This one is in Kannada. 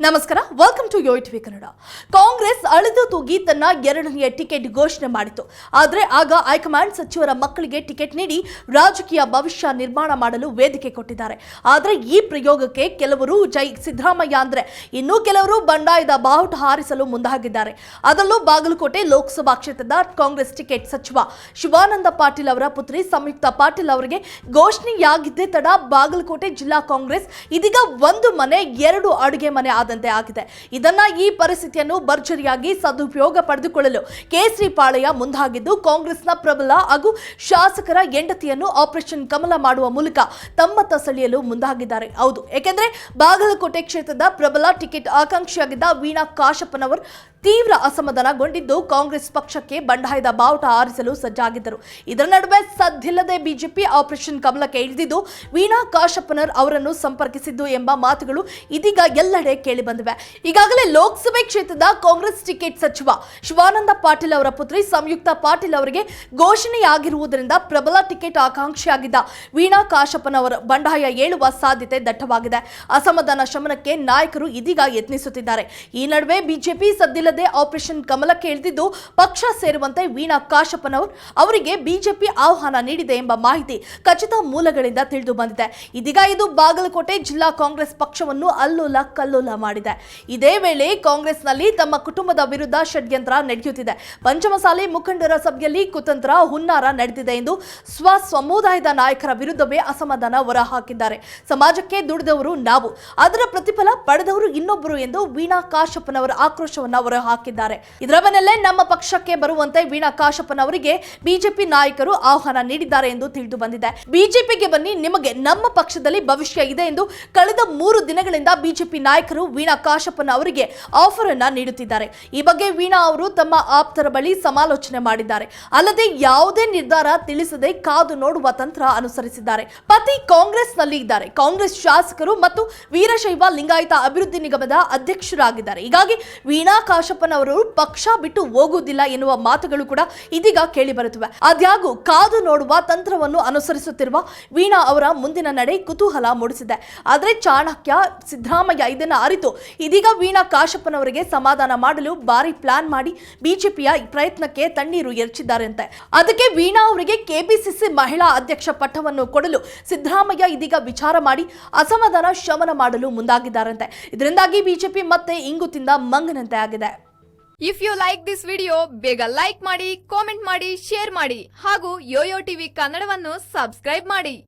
ನಮಸ್ಕಾರ welcome to yo TV Kannada Congress ಅಳೆದು ತೂಗಿ ತನ್ನ ಎರಡನೆಯ ಟಿಕೆಟ್ ಘೋಷಣೆ ಮಾಡಿತು ಆದರೆ ಆಗ ಹೈಕಮಾಂಡ್ ಸಚಿವರ ಮಕ್ಕಳಿಗೆ ಟಿಕೆಟ್ ನೀಡಿ ರಾಜಕೀಯ ಭವಿಷ್ಯ ನಿರ್ಮಾಣ ಮಾಡಲು ವೇದಿಕೆ ಕೊಟ್ಟಿದ್ದಾರೆ. ಆದರೆ ಈ ಪ್ರಯೋಗಕ್ಕೆ ಕೆಲವರು ಜೈ ಸಿದ್ದರಾಮಯ್ಯ ಅಂದರೆ ಇನ್ನೂ ಕೆಲವರು ಬಂಡಾಯದ ಬಾವುಟ ಹಾರಿಸಲು ಮುಂದಾಗಿದ್ದಾರೆ. ಅದರಲ್ಲೂ ಬಾಗಲಕೋಟೆ ಲೋಕಸಭಾ ಕ್ಷೇತ್ರದ ಕಾಂಗ್ರೆಸ್ ಟಿಕೆಟ್ ಸಚಿವ ಶಿವಾನಂದ ಪಾಟೀಲ್ ಅವರ ಪುತ್ರಿ ಸಂಯುಕ್ತ ಪಾಟೀಲ್ ಅವರಿಗೆ ಘೋಷಣೆಯಾಗಿದ್ದೇ ತಡ ಬಾಗಲಕೋಟೆ ಜಿಲ್ಲಾ ಕಾಂಗ್ರೆಸ್ ಇದೀಗ ಒಂದು ಮನೆ, ಎರಡು ಅಡುಗೆ ಮನೆ ಆದಂತೆ ಆಗಿದೆ. ಇದನ್ನ ಈ ಪರಿಸ್ಥಿತಿಯನ್ನು ಭರ್ಜರಿಯಾಗಿ ಸದುಪಯೋಗ ಪಡೆದುಕೊಳ್ಳಲು ಕೇಸರಿ ಪಾಳಯ ಮುಂದಾಗಿದ್ದು, ಕಾಂಗ್ರೆಸ್ನ ಪ್ರಬಲ ಹಾಗೂ ಶಾಸಕರ ಹೆಂಡತಿಯನ್ನು ಆಪರೇಷನ್ ಕಮಲ ಮಾಡುವ ಮೂಲಕ ತಮ್ಮತ್ತ ಸೆಳೆಯಲು ಮುಂದಾಗಿದ್ದಾರೆ. ಹೌದು, ಏಕೆಂದ್ರೆ ಬಾಗಲಕೋಟೆ ಕ್ಷೇತ್ರದ ಪ್ರಬಲ ಟಿಕೆಟ್ ಆಕಾಂಕ್ಷಿಯಾಗಿದ್ದ ವೀಣಾ ಕಾಶಪ್ಪನವರು ತೀವ್ರ ಅಸಮಾಧಾನಗೊಂಡಿದ್ದು, ಕಾಂಗ್ರೆಸ್ ಪಕ್ಷಕ್ಕೆ ಬಂಡಾಯದ ಬಾವುಟ ಆರಿಸಲು ಸಜ್ಜಾಗಿದ್ದರು. ಇದರ ನಡುವೆ ಸದ್ದಿಲ್ಲದೆ ಬಿಜೆಪಿ ಆಪರೇಷನ್ ಕಮಲಕ್ಕೆ ಇಳಿದಿದ್ದು, ವೀಣಾ ಕಾಶಪ್ಪನರ್ ಅವರನ್ನು ಸಂಪರ್ಕಿಸಿದ್ದು ಎಂಬ ಮಾತುಗಳು ಇದೀಗ ಎಲ್ಲೆಡೆ ಕೇಳಿಬಂದಿವೆ ಈಗಾಗಲೇ ಲೋಕಸಭೆ ಕ್ಷೇತ್ರದ ಕಾಂಗ್ರೆಸ್ ಟಿಕೆಟ್ ಸಚಿವ ಶಿವಾನಂದ ಪಾಟೀಲ್ ಅವರ ಪುತ್ರಿ ಸಂಯುಕ್ತ ಪಾಟೀಲ್ ಅವರಿಗೆ ಘೋಷಣೆಯಾಗಿರುವುದರಿಂದ ಪ್ರಬಲ ಟಿಕೆಟ್ ಆಕಾಂಕ್ಷಿಯಾಗಿದ್ದ ವೀಣಾ ಕಾಶಪ್ಪನವರ ಬಂಡಾಯ ಏಳುವ ಸಾಧ್ಯತೆ ದಟ್ಟವಾಗಿದೆ. ಅಸಮಾಧಾನ ಶಮನಕ್ಕೆ ನಾಯಕರು ಇದೀಗ ಯತ್ನಿಸುತ್ತಿದ್ದಾರೆ. ಈ ನಡುವೆ ಬಿಜೆಪಿ ಸದ್ದಿಲ್ಲದೆ ಆಪರೇಷನ್ ಕಮಲಕ್ಕೆ ಇಳಿದಿದ್ದು, ಪಕ್ಷ ಸೇರುವಂತೆ ವೀಣಾ ಕಾಶಪ್ಪನವರು ಅವರಿಗೆ ಬಿಜೆಪಿ ಆಹ್ವಾನ ನೀಡಿದೆ ಎಂಬ ಮಾಹಿತಿ ಖಚಿತ ಮೂಲಗಳಿಂದ ತಿಳಿದು ಬಂದಿದೆ. ಇದೀಗ ಇದು ಬಾಗಲಕೋಟೆ ಜಿಲ್ಲಾ ಕಾಂಗ್ರೆಸ್ ಪಕ್ಷವನ್ನು ಅಲ್ಲೋಲ ಕಲ್ಲೋಲ ಇದೇ ವೇಳೆ ಕಾಂಗ್ರೆಸ್ನಲ್ಲಿ ತಮ್ಮ ಕುಟುಂಬದ ವಿರುದ್ಧ ಷಡ್ಯಂತ್ರ ನಡೆಯುತ್ತಿದೆ. ಪಂಚಮಸಾಲಿ ಮುಖಂಡರ ಸಭೆಯಲ್ಲಿ ಕುತಂತ್ರ, ಹುನ್ನಾರ ನಡೆದಿದೆ ಎಂದು ಸ್ವಸಮುದಾಯದ ನಾಯಕರ ವಿರುದ್ಧವೇ ಅಸಮಾಧಾನ ಹೊರಹಾಕಿದ್ದಾರೆ. ಸಮಾಜಕ್ಕೆ ದುಡಿದವರು ನಾವು. ಅದರ ಪ್ರತಿಫಲ ಪಡೆದವರು ಇನ್ನೊಬ್ಬರು ಎಂದು ವೀಣಾ ಕಾಶಪ್ಪನವರ ಆಕ್ರೋಶವನ್ನ ಹೊರಹಾಕಿದ್ದಾರೆ. ಇದರ ಬೆನ್ನಲ್ಲೇ ನಮ್ಮ ಪಕ್ಷಕ್ಕೆ ಬರುವಂತೆ ವೀಣಾ ಕಾಶಪ್ಪನವರಿಗೆ ಬಿಜೆಪಿ ನಾಯಕರು ಆಹ್ವಾನ ನೀಡಿದ್ದಾರೆ ಎಂದು ತಿಳಿದು ಬಂದಿದೆ ಬಿಜೆಪಿಗೆ ಬನ್ನಿ, ನಿಮಗೆ ನಮ್ಮ ಪಕ್ಷದಲ್ಲಿ ಭವಿಷ್ಯ ಇದೆ ಎಂದು ಕಳೆದ ಮೂರು ದಿನಗಳಿಂದ ಬಿಜೆಪಿ ನಾಯಕರು ವೀಣಾ ಕಾಶಪ್ಪನ ಅವರಿಗೆ ಆಫರ್ ಅನ್ನ ನೀಡುತ್ತಿದ್ದಾರೆ. ಈ ಬಗ್ಗೆ ವೀಣಾ ಅವರು ತಮ್ಮ ಆಪ್ತರ ಬಳಿ ಸಮಾಲೋಚನೆ ಮಾಡಿದ್ದಾರೆ. ಅಲ್ಲದೆ ಯಾವುದೇ ನಿರ್ಧಾರ ತಿಳಿಸದೆ ಕಾದು ನೋಡುವ ತಂತ್ರ ಅನುಸರಿಸಿದ್ದಾರೆ. ಪತಿ ಕಾಂಗ್ರೆಸ್ನಲ್ಲಿ ಇದ್ದಾರೆ. ಕಾಂಗ್ರೆಸ್ ಶಾಸಕರು ಮತ್ತು ವೀರಶೈವ ಲಿಂಗಾಯತ ಅಭಿವೃದ್ಧಿ ನಿಗಮದ ಅಧ್ಯಕ್ಷರಾಗಿದ್ದಾರೆ. ಹೀಗಾಗಿ ವೀಣಾ ಕಾಶಪ್ಪನವರು ಪಕ್ಷ ಬಿಟ್ಟು ಹೋಗುವುದಿಲ್ಲ ಎನ್ನುವ ಮಾತುಗಳು ಕೂಡ ಇದೀಗ ಕೇಳಿ ಬರುತ್ತಿವೆ ಆದ್ಯಾಗೂ ಕಾದು ನೋಡುವ ತಂತ್ರವನ್ನು ಅನುಸರಿಸುತ್ತಿರುವ ವೀಣಾ ಅವರ ಮುಂದಿನ ನಡೆ ಕುತೂಹಲ ಮೂಡಿಸಿದೆ. ಆದರೆ ಚಾಣಕ್ಯ ಸಿದ್ದರಾಮಯ್ಯ ಇದನ್ನ ಇದೀಗ ವೀಣಾ ಕಾಶಪ್ಪನವರಿಗೆ ಸಮಾಧಾನ ಮಾಡಲು ಭಾರಿ ಪ್ಲಾನ್ ಮಾಡಿ ಬಿಜೆಪಿಯ ಪ್ರಯತ್ನಕ್ಕೆ ತಣ್ಣೀರು ಎರಚಿದ್ದಾರಂತೆ. ಅದಕ್ಕೆ ವೀಣಾ ಅವರಿಗೆ ಕೆಪಿಸಿಸಿ ಮಹಿಳಾ ಅಧ್ಯಕ್ಷ ಪಟ್ಟವನ್ನು ಕೊಡಲು ಸಿದ್ದರಾಮಯ್ಯ ಇದೀಗ ವಿಚಾರ ಮಾಡಿ ಅಸಮಾಧಾನ ಶಮನ ಮಾಡಲು ಮುಂದಾಗಿದ್ದಾರಂತೆ. ಇದರಿಂದಾಗಿ ಬಿಜೆಪಿ ಮತ್ತೆ ಇಂಗು ತಿಂದ ಮಂಗನಂತೆ ಆಗಿದೆ. If you like this video ಬೇಗ ಲೈಕ್ ಮಾಡಿ ಕಾಮೆಂಟ್ ಮಾಡಿ ಶೇರ್ ಮಾಡಿ ಹಾಗೂ ಯೋಯೋ ಟಿವಿ ಕನ್ನಡವನ್ನು ಸಬ್ಸ್ಕ್ರೈಬ್ ಮಾಡಿ.